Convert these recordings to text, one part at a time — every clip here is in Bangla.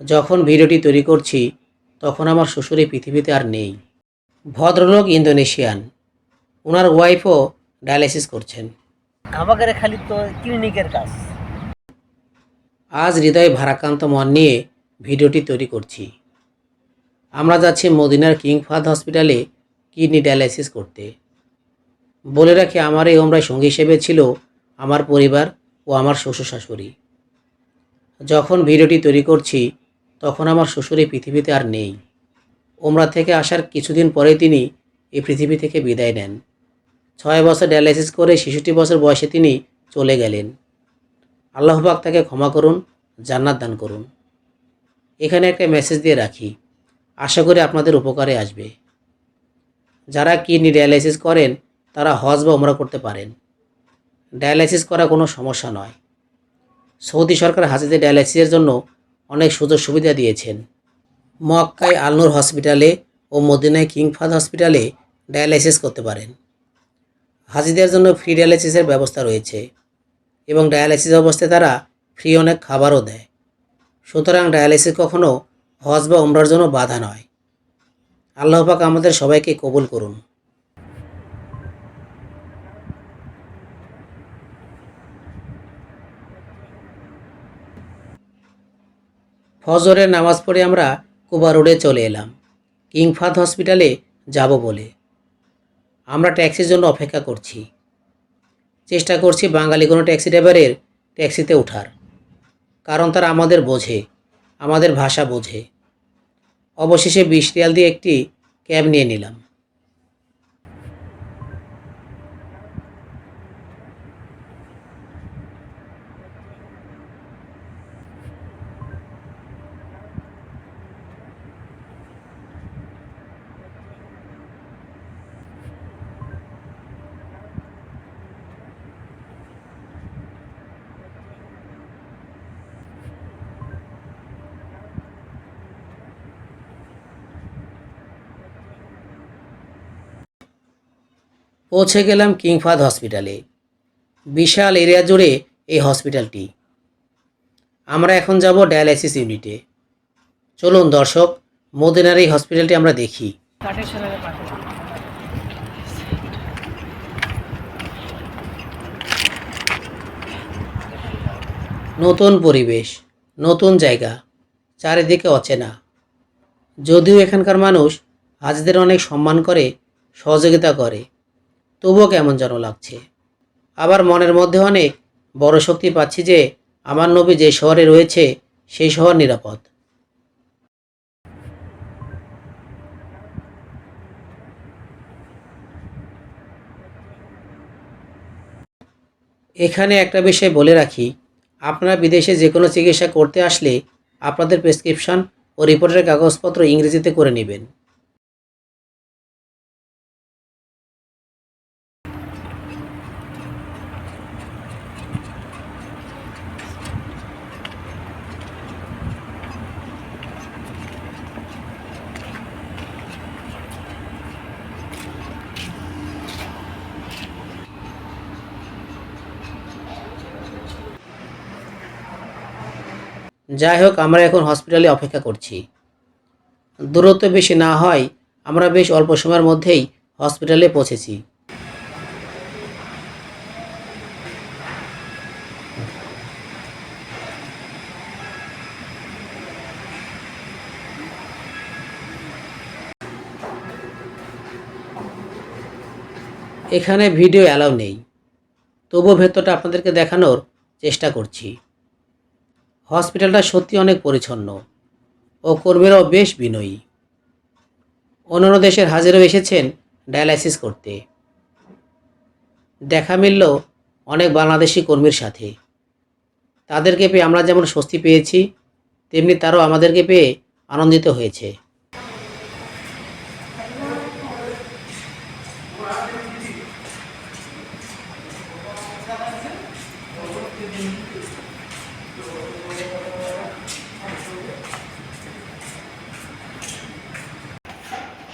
যখন ভিডিওটি তৈরি করছি তখন আমার শ্বশুর এই পৃথিবীতে আর নেই। ভদ্রলোক ইন্দোনেশিয়ান। ওনার ওয়াইফও ডায়ালিসিস করছেন। আমাদের খালি তো ক্লিনিকের কাজ। আজ হৃদয় ভারাক্রান্ত মন নিয়ে ভিডিওটি তৈরি করছি। আমরা যাচ্ছি মদিনার কিং ফাদ হসপিটালে কিডনি ডায়ালাইসিস করতে। বলে রাখি আমার এই ওমরায় সঙ্গী হিসেবে ছিল আমার পরিবার ও আমার শ্বশুর শাশুড়ি যখন ভিডিওটি তৈরি করছি তখন আমার শ্বশুর এই পৃথিবীতে আর নেই। ওমরা থেকে আসার কিছুদিন পরে তিনি এই পৃথিবী থেকে বিদায় নেন। ছয় বছর ডায়ালাইসিস করে ছেষট্টি বছর বয়সে তিনি চলে গেলেন। আল্লাহবাক তাকে ক্ষমা করুন, জান্নাত দান করুন। এখানে একটা মেসেজ দিয়ে রাখি। আশা করি আপনাদের উপকারে আসবে। যারা কিডনি ডায়ালাইসিস করেন, তারা হজ বা ওমরা করতে পারেন। ডায়ালাইসিস করা কোনো সমস্যা নয়। সৌদি সরকার হাজিদের ডায়ালাইসিসের জন্য অনেক সুযোগ সুবিধা দিয়েছেন। মক্কায় আলনুর হসপিটালে ও মদিনায় কিংফাদ হসপিটালে ডায়ালাইসিস করতে পারেন। হাজিদের জন্য ফ্রি ডায়ালাইসিসের ব্যবস্থা রয়েছে এবং ডায়ালাইসিস অবস্থায় তারা ফ্রি অনেক খাবারও দেয়। সুতরাং ডায়ালাইসিস কখনও হজ বা উমরার জন্য বাধা নয়। আল্লাহ পাক আমাদের সবাইকে কবুল করুন। ফজরের নামাজ পড়ে আমরা কুবা রোডে চলে এলাম। কিংফাত হসপিটালে যাব বলে। আমরা ট্যাক্সির জন্য অপেক্ষা করছি। চেষ্টা করছি বাঙালি কোনো ট্যাক্সি ড্রাইভারের ট্যাক্সিতে ওঠার কারণ তারা আমাদের বোঝে, আমাদের ভাষা বোঝে। অবশেষে বিশ দিয়ে একটি ক্যাব নিয়ে নিলাম। পৌঁছে গেলাম কিংফাদ হসপিটালে। বিশাল এরিয়া জুড়ে এই হসপিটালটি। আমরা এখন যাব ডায়ালাইসিস ইউনিটে। চলুন দর্শক, মদিনার এই হসপিটালটি আমরা দেখি। নতুন পরিবেশ, নতুন জায়গা, চারিদিকে অচেনা। যদিও এখানকার মানুষ হাজিদের অনেক সম্মান করে, সহযোগিতা করে। তবুও কেমন যেন লাগছে। আবার মনের মধ্যে অনেক বড় শক্তি পাচ্ছি যে, আমার নবী যে শহরে রয়েছে, সেই শহর নিরাপদ। এখানে একটা বিষয় বলে রাখি, আপনারা বিদেশে যে কোনো চিকিৎসা করতে আসলে আপনাদের প্রেসক্রিপশন ও রিপোর্টের কাগজপত্র ইংরেজিতে করে নেবেন। যাই হোক, আমরা এখন হসপিটালে অপেক্ষা করছি। দূরত্ব বেশি না হয়, আমরা বেশ অল্প সময়ের মধ্যেই হসপিটালে পৌঁছেছি। এখানে ভিডিও অ্যালাউ নেই। তবুও ভেতরটা আপনাদেরকে দেখানোর চেষ্টা করছি। হসপিটালটা সত্যি অনেক পরিচ্ছন্ন ও কর্মীরাও বেশ বিনয়ী। অন্যান্য দেশের হাজিরাও এসেছেন ডায়ালাইসিস করতে। দেখা মিলল অনেক বাংলাদেশি কর্মীর সাথে। তাদেরকে পেয়ে আমরা যেমন স্বস্তি পেয়েছি, তেমনি তারাও আমাদেরকে পেয়ে আনন্দিত হয়েছে।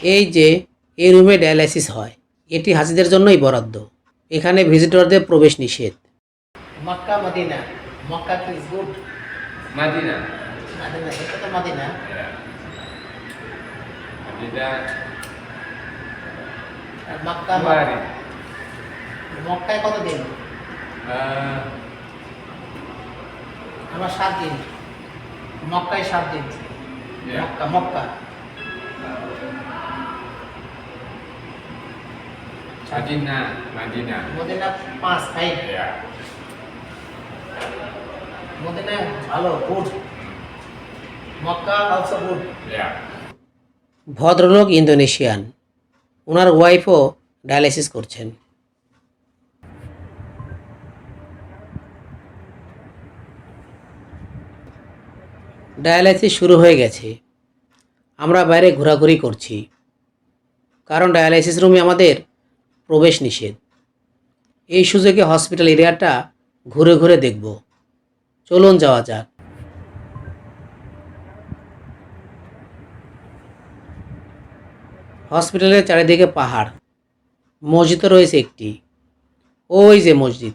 এই যে এই রুমে ডায়ালাইসিস হয় এটি হাজিদের জন্যই বরাদ্দ। এখানে ভিজিটরদের প্রবেশ নিষেধ। Mecca Medina. Mecca is good? Madinah. Medina এটা তো মাদিনা। মক্কা মক্কায় কত দিন Eh, আমার সাত দিন। মক্কায় সাত দিন। Mecca Mecca. Madinah, Madinah. Medina পাঁচ ফাইভ মদিনা ভালো গুড মক্কা অলসো গুড ভদ্রলোক ইন্দোনেশিয়ান। ওনার ওয়াইফও ডায়ালিসিস করছেন। ডায়ালাইসিস শুরু হয়ে গেছে। আমরা বাইরে ঘোরাঘুরি করছি। কারণ ডায়ালাইসিস রুমে আমাদের প্রবেশ নিষেধ। এই সুযোগে হসপিটাল এরিয়াটা ঘুরে ঘুরে দেখব। চলুন যাওয়া যাক। হসপিটালের চারিদিকে পাহাড়। মসজিদও রয়েছে একটি। ওই যে মসজিদ।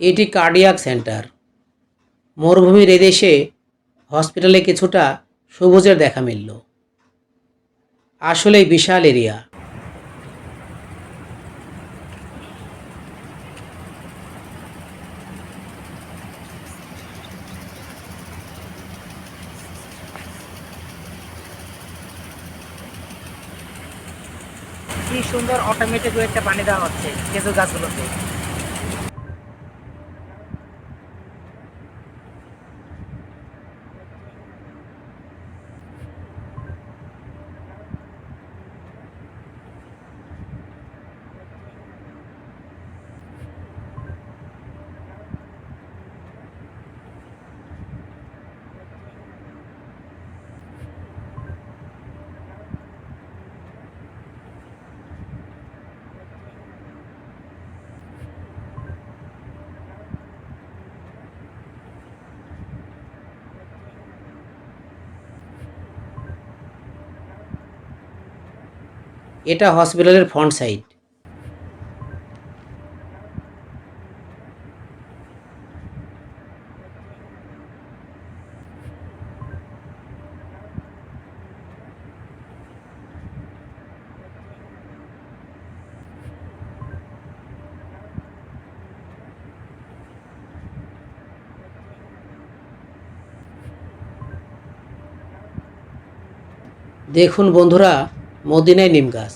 এটি কার্ডিয়াক সেন্টার মরুভূমির এদেশে হসপিটালে কিছুটা সবুজের দেখা মিলল। আসলে বিশাল এরিয়া কি সুন্দর অটোমেটিক একটা পানি দেওয়া হচ্ছে কেঁচু গাছগুলোতে। এটা হসপিটালের ফ্রন্ট সাইড। দেখুন বন্ধুরা মদিনায় নিম গাছ।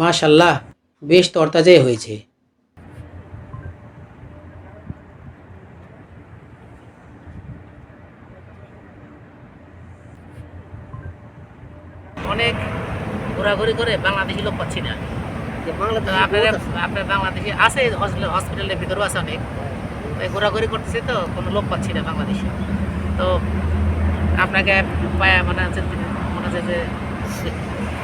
মাশাল্লাহ বেশ তরতাজাই হয়েছে। অনেক ঘোরাঘুরি করে বাংলাদেশি লোক পাচ্ছি না। আপনারা আপনার বাংলাদেশি আছে হসপিটাল হসপিটালের ভিতরেও আছে অনেক। তাই ঘোরাঘুরি করতেছি তো কোনো লোক পাচ্ছি না বাংলাদেশি। তো আপনাকে পায়া মনে হচ্ছে মনে হচ্ছে যে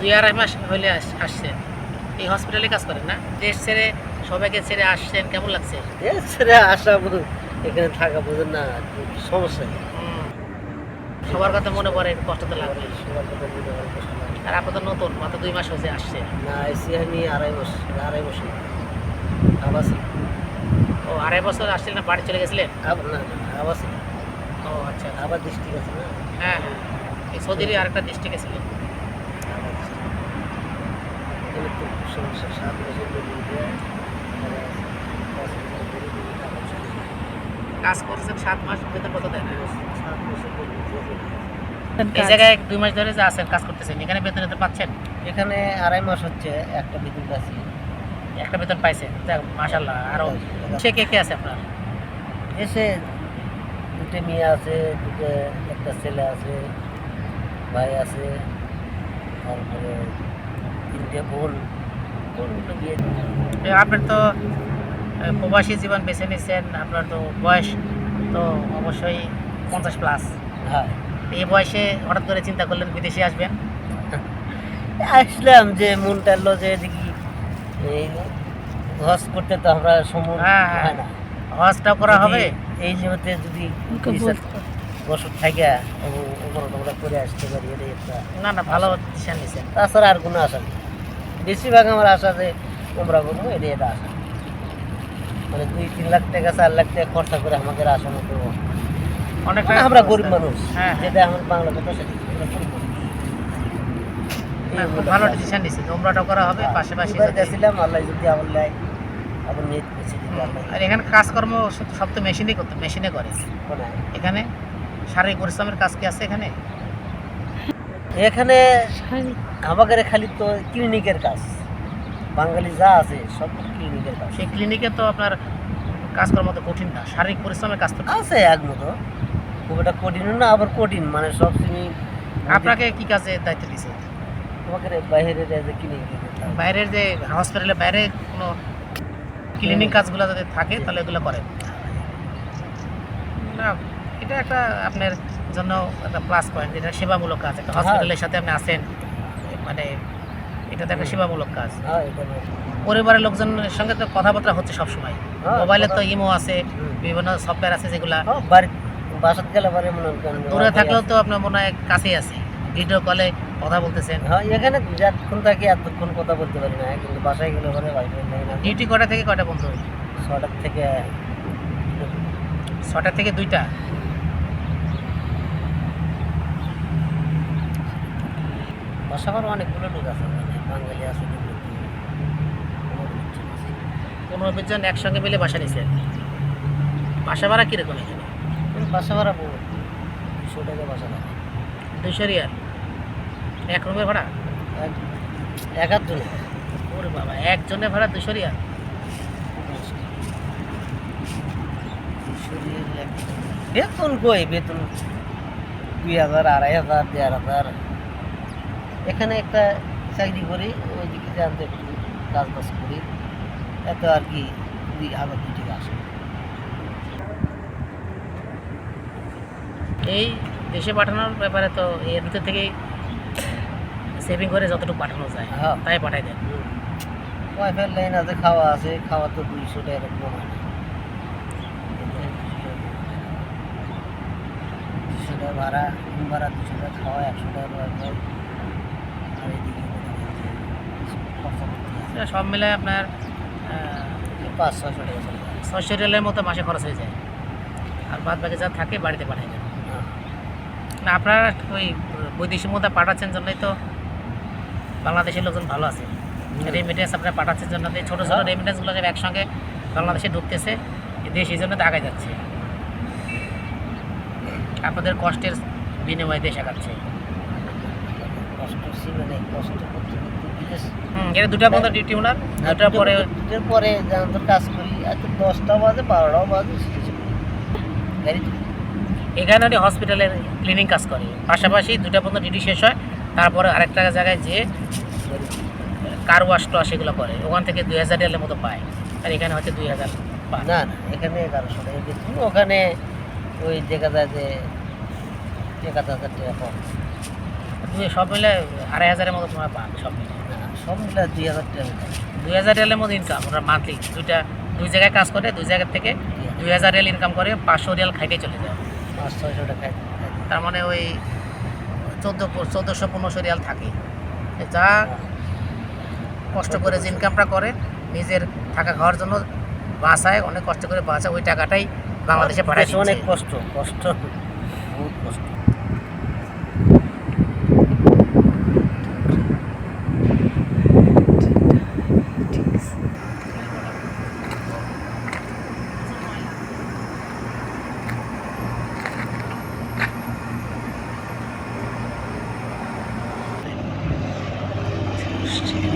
দুই আড়াই মাস হইলে আস- আসছেন এই হসপিটালে কাজ করেন না? দেশ ছেড়ে সবাইকে ছেড়ে আসছেন কেমন লাগছে? এ ছেড়ে আসা এখানে থাকা বুঝুন না সমস্যা নেই। সবার কথা মনে পড়ে কষ্ট তো লাগবে সবার কথা মনে হয় কষ্ট। আর আপনি তো নতুন মাত্র দুই মাস হয়েছে আসছে। না আইসি আমি আড়াই মাস আড়াই বছর। আবাস ও আড়াই বছর আসছিলেন না বাড়ি চলে গেছিলেন? আবার না না, ও আচ্ছা। আবার ডিস্ট্রিক্ট আছে না? হ্যাঁ হ্যাঁ। এই সৌদির আরেকটা ডিস্ট্রিক্টে ছিলেন। সাত বছর বেতন দিয়ে তারা পাঁচ বছর ধরে বেতন টাকা চলে যায়। কাজ করছেন সাত মাস বেতন কত দেন সাত বছর বেতন দিয়ে চলে যায়। এই জায়গায় দুই মাস ধরে যে আছেন কাজ করতেছেন এখানে বেতন এত পাচ্ছেন এখানে আড়াই মাস হচ্ছে একটা বেতন পাচ্ছি একটা বেতন যাক মাশাল্লাহ সে কে কে আছে আপনার এসে দুটো মেয়ে আছে দুটো একটা ছেলে আছে ভাই আছে তারপরে আপনার তো প্রবাসী জীবন বেছে নিচ্ছেন আপনার তো বয়স তো অবশ্যই পঞ্চাশ প্লাস হ্যাঁ। এই বয়সে হঠাৎ করে চিন্তা করলেন বিদেশে আসবেন? আসলাম যে মন টানলো যে দেখি এই হজ করতে তো আমরা সময় হ্যাঁ, হ্যাঁ। না। হজটাও করা হবে? এই নিয়তে যদি বছর থাকে ওগুলো তোমরা করে আসতে পারি একটা না না ভালো ডিসিশন নিয়েছেন তাছাড়া আর কোনো আশা নেই। বেশিরভাগ আমার আশা যে তোমরা করব এটাই এটা আশা। মানে দুই তিন লাখ টাকা চার লাখ টাকা খরচা করে আমাদের আশা মতো অনেক মানে আমরা গরিব মানুষ হ্যাঁ, হ্যাঁ। যেটা আমার বাংলা কথা সেটা খুব ভালো ডিসিশন নিয়েছেন উমরাটাও করা হবে পাশাপাশি এবার গেছিলাম আল্লাহ যদি আমার লাই আবার নিয়ে গেছি আর এখানে কাজকর্ম সব তো মেশিনেই করতে মেশিনে করে। করে। এখানে শারীরিক পরিশ্রমের কাজ কি আছে এখানে? এখানে আমাদের খালি তো ক্লিনিকের কাজ। বাঙালি যা আছে সব ক্লিনিকের কাজ। সেই ক্লিনিকে তো আপনার কাজ করার মতো কঠিন না শারীরিক পরিশ্রমের কাজ তো আছে এক মতো। খুব একটা কঠিন না আবার কঠিন। মানে সব শ্রেণি আপনাকে কি কাজে দায়িত্ব দিছে? আমাকে বাইরে যে ক্লিনিক বাইরের যে হসপিটালের বাইরে কোনো ক্লিনিক কাজগুলো যদি থাকে তাহলে এগুলো করেন। না এটা একটা আপনার জন্য একটা প্লাস পয়েন্ট এটা সেবামূলক কাজ একটা হ্যাঁ। হসপিটালের সাথে আপনি আছেন মানে এটা তো একটা সেবামূলক কাজ। হ্যাঁ। পরিবারের লোকজনের সঙ্গে তো কথাবার্তা হচ্ছে সবসময়। হ্যাঁ, মোবাইলে তো ইমো আছে বিভিন্ন সফটওয়্যার আছে যেগুলা হ্যাঁ, বাসাত গেলে দূরে থাকলেও তো আপনার মনে হয় কাছেই আছে। ভিডিও কলে কথা বলতেছেন। হ্যাঁ এখানে যতক্ষণ থাকি এতক্ষণ কথা বলতে পারি না কিন্তু বাসায় গেলে পরে ডিউটি কটা থেকে কটা বন্ধ ছটার থেকে ছটা থেকে দুইটা? বাসা আমার অনেকগুলো লোক আছে বাঙালি আছে। পনেরো বিশ জন একসঙ্গে মিলে বাসা নিয়েছে আর কি। বাসা ভাড়া কীরকম এখানে? বাসা ভাড়া বহু দুশো টাকা বাসা ভাড়া। দুইশো রিয়াল? এক রুমের ভাড়া? এক এক হাত জনে ওরে বাবা একজনের ভাড়া দুশো রিয়াল? বেতন কই? বেতন দুই হাজার আড়াই হাজার দেড় হাজার। এখানে একটা চাকরি করি ওই দিকে জানতে একটু কাজ বাজ করি এত আর কি দুই দুই টাকা আসে। এই দেশে পাঠানোর ব্যাপারে তো এর ভিতর থেকেই সেভিং করে যতটুকু পাঠানো যায় হ্যাঁ। তাই পাঠাই দেন। ওয়াইফাই লাইন আছে খাওয়া আছে খাওয়া তো দুইশো টাকা এরকম না দুশো টাকা ভাড়া ভাড়া দুশো টাকা খাওয়া একশো টাকা ওয়াইফাই আর এদিকে সব মিলে আপনার পাঁচ ছয়শো টাকা ছয়শো রিয়ালের মতো মাসে খরচ হয়ে যায়। আর বাদ বাকি যা থাকে বাড়িতে পাঠাই দেন। হ্যাঁ। না আপনারা ওই বৈদেশিক মুদ্রা পাঠাচ্ছেন জন্যই তো বাংলাদেশের লোকজন ভালো আছে। রেমিটেন্স আপনারা পাঠাচ্ছেন জন্য ছোটো ছোটো হ্যাঁ। রেমিটেন্সগুলো যে একসঙ্গে বাংলাদেশে ঢুকতেছে দেশ এই জন্য তো আগায় যাচ্ছে। আপনাদের কষ্টের বিনিময়ে দেশ আগাচ্ছে। কষ্ট ছিল কষ্ট এটা দুটা বন্ধ ডিউটি ওনার দুটার পরে দুটোর পরে যেমন কাজ করি এত দশটা বাজে বারোটাও বাজে। এখানে উনি হসপিটালের ক্লিনিং কাজ করে। পাশাপাশি দুটা পর্যন্ত ডিউটি শেষ হয় তারপরে আরেকটা জায়গায় যে কার ওয়াশ টোয়াশ এগুলো করে। ওখান থেকে দুই হাজার রিয়ালের মতো পায়। আর এখানে হয়তো দুই হাজার না এখানে এগারোশো টাকা বেতন ওখানে ওই দেখা যায় যে এক হাজার টাকা কম। সব মিলে আড়াই হাজারের মতো তোমার পান সব মিলে। সব মিলে দুই হাজার টাকা দুই হাজার রিয়ালের মতো ইনকাম ওরা মান্থলি দুইটা দুই জায়গায় কাজ করে দুই জায়গা থেকে দুই হাজার রিয়াল ইনকাম করে পাঁচশো রিয়াল খাইতে চলে যায়। পাঁচ ছয়শো টাকা। তার মানে ওই চোদ্দ চোদ্দোশো পনেরোশো রিয়াল থাকে। যা কষ্ট করে যে ইনকামটা করে নিজের থাকা খাওয়ার জন্য বাঁচায় অনেক কষ্ট করে বাঁচায় ওই টাকাটাই বাংলাদেশে পাঠায় অনেক কষ্ট কষ্ট বহুত কষ্ট।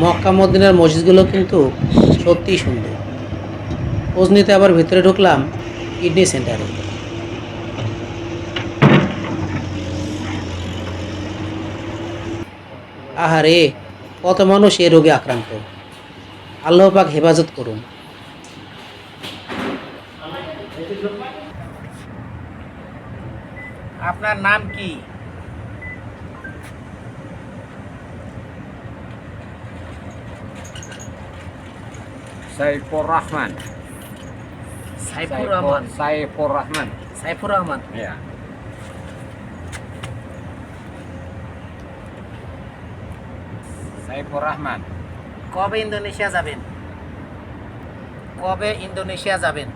মক্কা মদিনার মসজিদগুলো কিন্তু সত্যিই সুন্দর। খোঁজ নিতে আবার ভিতরে ঢুকলাম কিডনি সেন্টারে। আহারে, কত মানুষ এ রোগে আক্রান্ত। আল্লাহ পাক হেফাজত করুন। আপনার নাম কি? Saiful Rahman. Saifur Rahman Saiful Rahman. Saifur Rahman Ya. Saiful Rahman. কবে ইন্দোনেশিয়া যাবেন কবে ইন্দোনেশিয়া যাবেন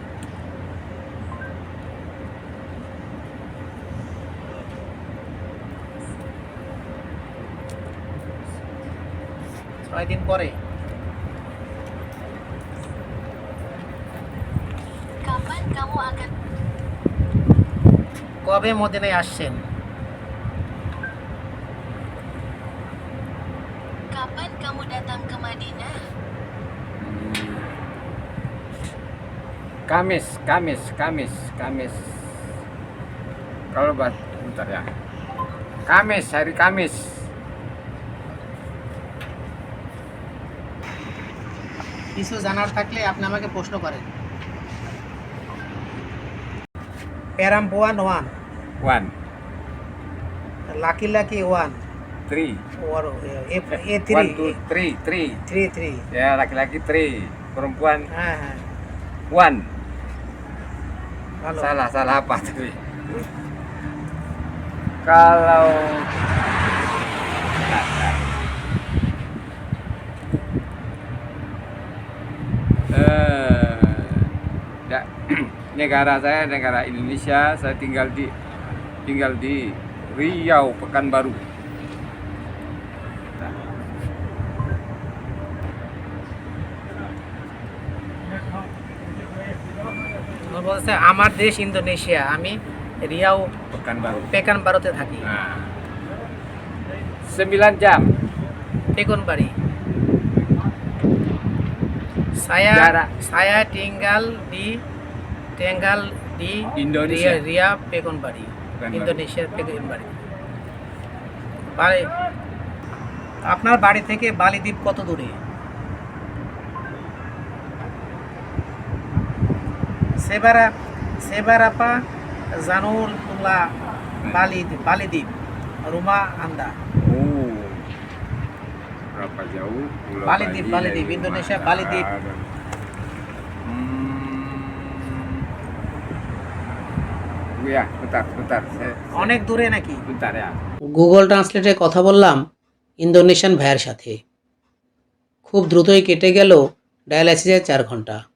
ছয় দিন পরে Kapan kamu akan কবে মদিনায় আসছেন? কাপান কামু দাতাম কামাদিনা কামিস কামিস কামিস কামিস কারবার বুঝতে যা কামিস হারি কামিস কিছু জানার থাকলে আপনি আমাকে প্রশ্ন করেন। Perempuan one, one. Laki-laki one, three. 3. eh A, A3. 1 three three three three three Ya, laki-laki three, Perempuan. Ah. 1. Salah, salah apa tadi? Kalau negara saya negara Indonesia, saya tinggal di tinggal di Riau, Pekanbaru. ও বলছে আমার দেশ ইন্দোনেশিয়া আমি রিয়াও Pekanbaru. পেকান বারোতে থাকি Nah, 9 jam পেকন বাড়ি saya Jarak. saya tinggal di tinggal di Indonesia. Ria, Ria Pegon Bari Pekanbaru. ইন্দোনেশিয়ার পেকন বাড়ি বাড়ি আপনার বাড়ি থেকে বালিদ্বীপ কত দূরে সেবারা সেবারাপা জানুল্লাহ বালিদ্বীপ বালিদ্বীপ রুমা আন্দা Oh, berapa jauh? Pulau অনেক দূরে নাকি? গুগল ট্রান্সলেটে কথা বললাম ইন্দোনেশিয়ান ভাইয়ের সাথে। খুব দ্রুতই কেটে গেল ডায়ালাইসিসের চার ঘণ্টা।